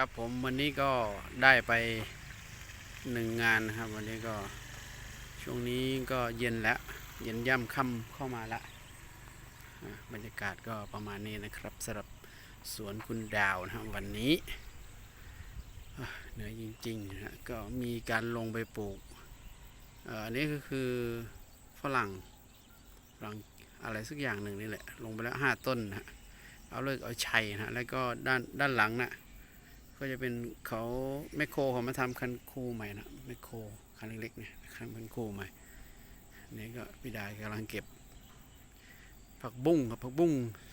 ครับผมวันนี้ก็ได้ไปหนึ่งงานนะครับ วันนี้ก็ช่วงนี้ก็เย็นแล้ว เย็นย่ำค่ำเข้ามาละบรรยากาศก็ประมาณนี้นะครับสำหรับสวนคุณดาวนะครับวันนี้เหนื่อยจริงๆนะฮะก็มีการลงไปปลูกอันนี้ก็คือฝรั่งฝรั่งอะไรสักอย่างหนึ่งนี่แหละ ลงไปแล้วห้าต้นนะฮะเอาเลิกเอาชัยนะแล้วก็ด้านด้านหลังน่ะ ก็จะเป็นเขาแมคโครเขามาทำคันคูใหม่นะแมคโครคันเล็กๆเนี่ยคันคันคูใหม่อันนี่ก็พี่ดายกำลังเก็บ ผักบุ้งครับผักบุ้ง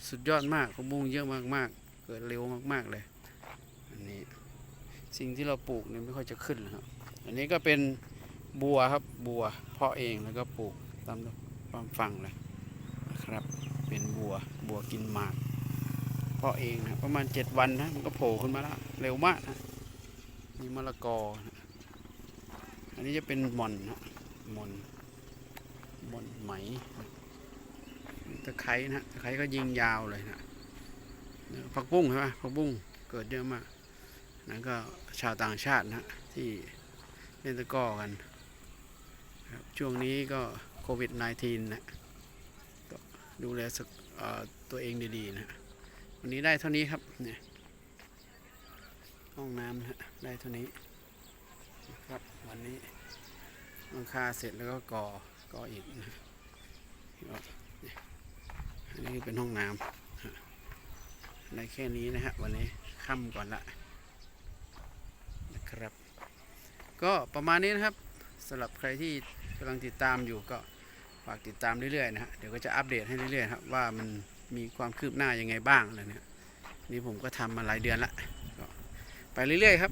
สุดยอดมากผักบุ้งเยอะมากๆ เกิดเร็วมากๆเลยอันนี้สิ่งที่เราปลูกเนี่ยไม่ค่อยจะขึ้นนะครับอันนี้ก็เป็นบัวครับบัวเพาะเองแล้วก็ปลูกตามความฝั่งเลยนะครับ เป็นบัวบัวกินหมากาะเองนะประมาณเจ็ดวันนะมันก็โผล่ขึ้นมาแล้วเร็วมากนะนี่มะละกอนะอันนี้จะเป็นหม่อนนะหม่อนหม่อนไหมตะไคร้นะตะไคร้ก็ยิงยาวเลยนะผักบุ้งใช่ไหมผักบุ้งเกิดเยอะมากนั่นก็ชาวต่างชาตินะที่เล่นตะกร้อกันครับช่วงนี้ก็โควิด -19 นะดูแลตัวเองดีๆนะ วันนี้ได้เท่านี้ครับเนี่ยห้องน้ำนะฮะได้เท่านี้ครับวันนี้หลังคาเสร็จแล้วก็ก่อก่ออีกนะก็อันนี้เป็นห้องน้ำได้แค่นี้นะฮะวันนี้ค่ำก่อนละนะครับ ก็ประมาณนี้นะครับสำหรับใครที่กำลังติดตามอยู่ก็ฝากติดตามเรื่อยๆนะฮะเดี๋ยวก็จะอัปเดตให้เรื่อยๆครับว่ามัน มีความคืบหน้ายังไงบ้างอะไรเนี่ยนี่ผมก็ทำมาหลายเดือนละก็ไปเรื่อยๆครับ